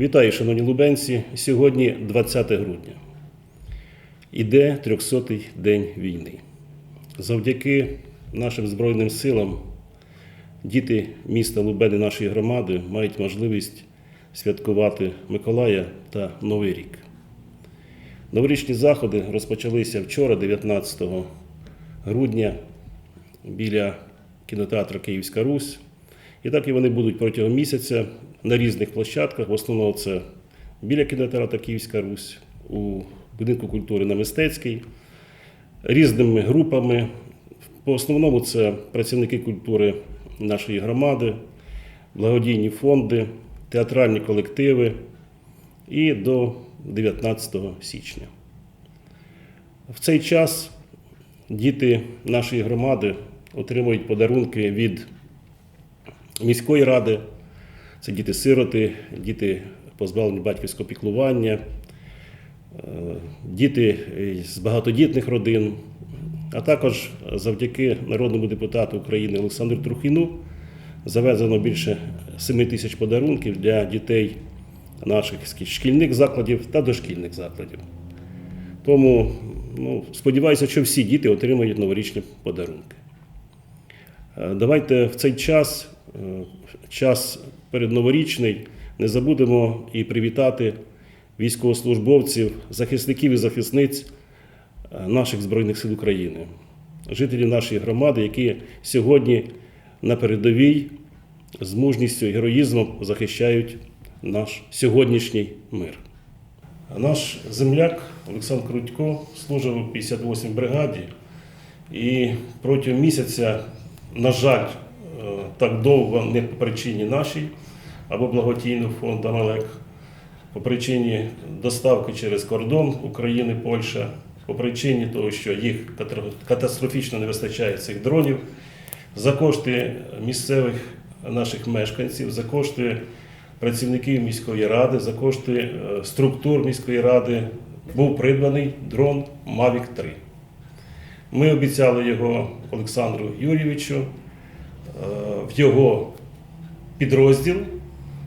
Вітаю, шановні лубенці. Сьогодні 20 грудня. Іде 300-й день війни. Завдяки нашим Збройним силам діти міста Лубени нашої громади мають можливість святкувати Миколая та Новий рік. Новорічні заходи розпочалися вчора, 19 грудня, біля кінотеатру Київська Русь. І так і вони будуть протягом місяця на різних площадках. В основному це біля кінотеатру Київська Русь, у будинку культури на Мистецькій, різними групами. По основному це працівники культури нашої громади, благодійні фонди, театральні колективи і до 19 січня. В цей час діти нашої громади отримують подарунки від міської ради. Це діти-сироти, діти позбавлені батьківського піклування, е, діти з багатодітних родин, а також завдяки народному депутату України Олександру Трухіну завезено більше 7 тисяч подарунків для дітей наших шкільних закладів та дошкільних закладів. Тому ну, сподіваюся, що всі діти отримають новорічні подарунки. Е, Давайте в цей час, час передноворічний, не забудемо і привітати військовослужбовців, захисників і захисниць е, наших Збройних сил України, жителів нашої громади, які сьогодні на передовій з мужністю і героїзмом захищають наш сьогоднішній мир. Наш земляк Олександр Крутько служив у 58-й бригаді. І протягом місяця, на жаль, е, так довго не по причині нашій або благодійного фонду Амалек, по причині доставки через кордон України, Польща, по причині того, що їх катастрофічно не вистачає цих дронів, за кошти місцевих наших мешканців, за кошти працівників міської ради, за кошти е, структур міської ради був придбаний дрон Mavic 3. Ми обіцяли його Олександру Юрійовичу е, його підрозділ.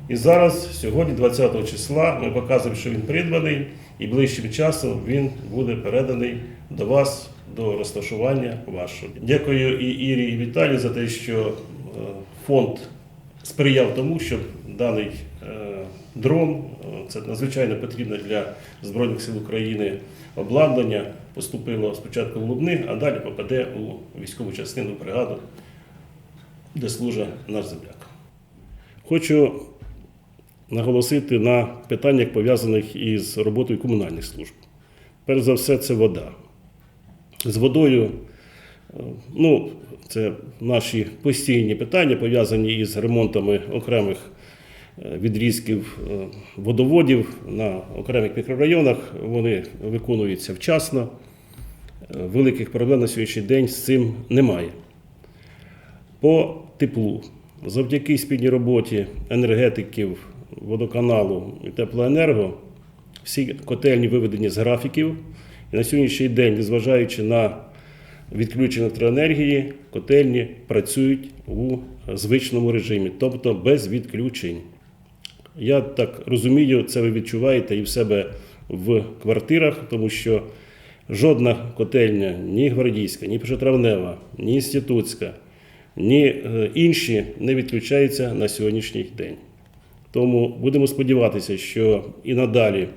І зараз, сьогодні, 20 числа, ми показуємо, що він придбаний, і ближчим часом він буде переданий до вас до розташування вашого. Дякую і Ірі, і Віталію за те, що е, фонд сприяв тому, щоб даний е, дрон, е, це надзвичайно потрібне для Збройних сил України обладнання, поступило спочатку в Лубни, а далі попаде у військову частину бригаду, де служить наш земляк. Хочу наголосити на питаннях, пов'язаних із роботою комунальних служб. Перш за все, це вода. З водою, е, ну, це наші постійні питання, пов'язані із ремонтами окремих е, відрізків е, водоводів на окремих мікрорайонах. Вони виконуються вчасно. Великих проблем на сьогоднішній день з цим немає. По теплу. Завдяки спільній роботі енергетиків, водоканалу і теплоенерго всі котельні виведені з графіків. І на сьогоднішній день, незважаючи на відключення електроенергії, котельні працюють у звичному режимі, тобто без відключень. Я так розумію, це ви відчуваєте і в себе в квартирах, тому що жодна котельня, ні гвардійська, ні першотравнева, ні інститутська, ні е, інші не відключаються на сьогоднішній день. Тому будемо сподіватися, що і надалі,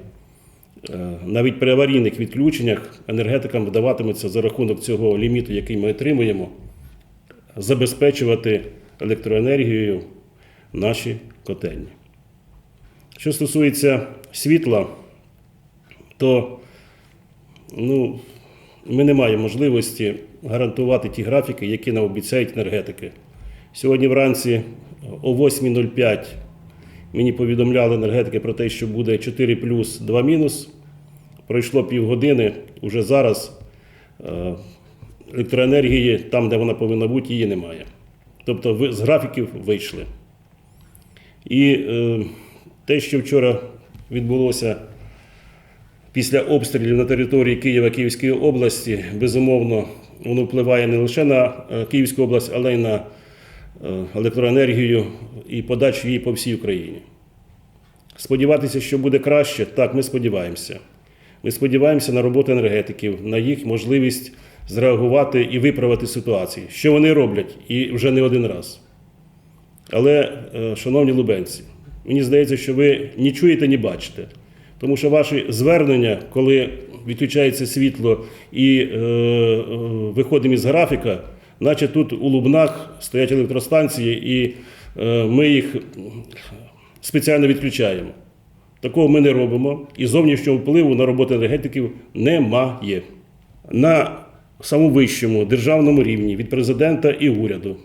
е, навіть при аварійних відключеннях, енергетикам вдаватиметься за рахунок цього ліміту, який ми отримуємо, забезпечувати електроенергією наші котельні. Що стосується світла, то ну, ми не маємо можливості гарантувати ті графіки, які нам обіцяють енергетики. Сьогодні вранці о 8.05 мені повідомляли енергетики про те, що буде 4 плюс 2 мінус. Пройшло півгодини, уже зараз е, електроенергії, там, де вона повинна бути, її немає. Тобто з графіків вийшли. І е, те, що вчора відбулося після обстрілів на території Києва Київської області, безумовно, воно впливає не лише на е, Київську область, але й на е, електроенергію і подачу її по всій Україні. Сподіватися, що буде краще, так, ми сподіваємося. Ми сподіваємося на роботу енергетиків, на їх можливість зреагувати і виправити ситуацію, що вони роблять і вже не один раз. Але, е, шановні лубенці, мені здається, що ви ні чуєте, ні бачите. Тому що ваші звернення, коли відключається світло і е, е, виходимо із графіка, наче тут у Лубнах стоять електростанції, і е, ми їх спеціально відключаємо. Такого ми не робимо, і зовнішнього впливу на роботу енергетиків немає. На самому вищому державному рівні від президента і уряду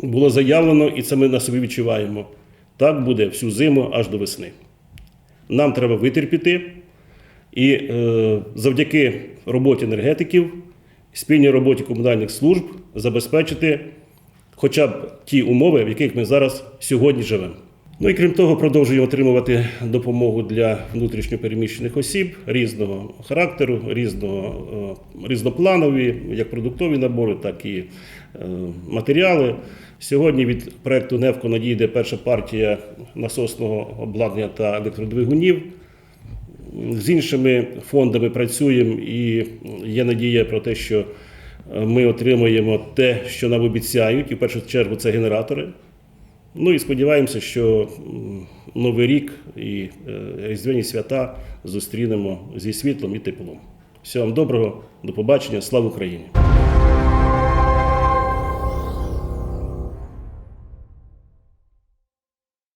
було заявлено, і це ми на собі відчуваємо. Так буде всю зиму аж до весни. Нам треба витерпіти, і е, завдяки роботі енергетиків, спільній роботі комунальних служб забезпечити хоча б ті умови, в яких ми зараз сьогодні живемо. Ну і крім того, продовжуємо отримувати допомогу для внутрішньопереміщених осіб різного характеру, різного, е, різнопланові, як продуктові набори, так і е, матеріали. Сьогодні від проекту «Невко» надійде перша партія насосного обладнання та електродвигунів. З іншими фондами працюємо і є надія про те, що е, ми отримаємо те, що нам обіцяють, і в першу чергу це генератори. Ну і сподіваємося, що Новий рік і е, Різдвяні свята зустрінемо зі світлом і теплом. Всього вам доброго, до побачення, слава Україні!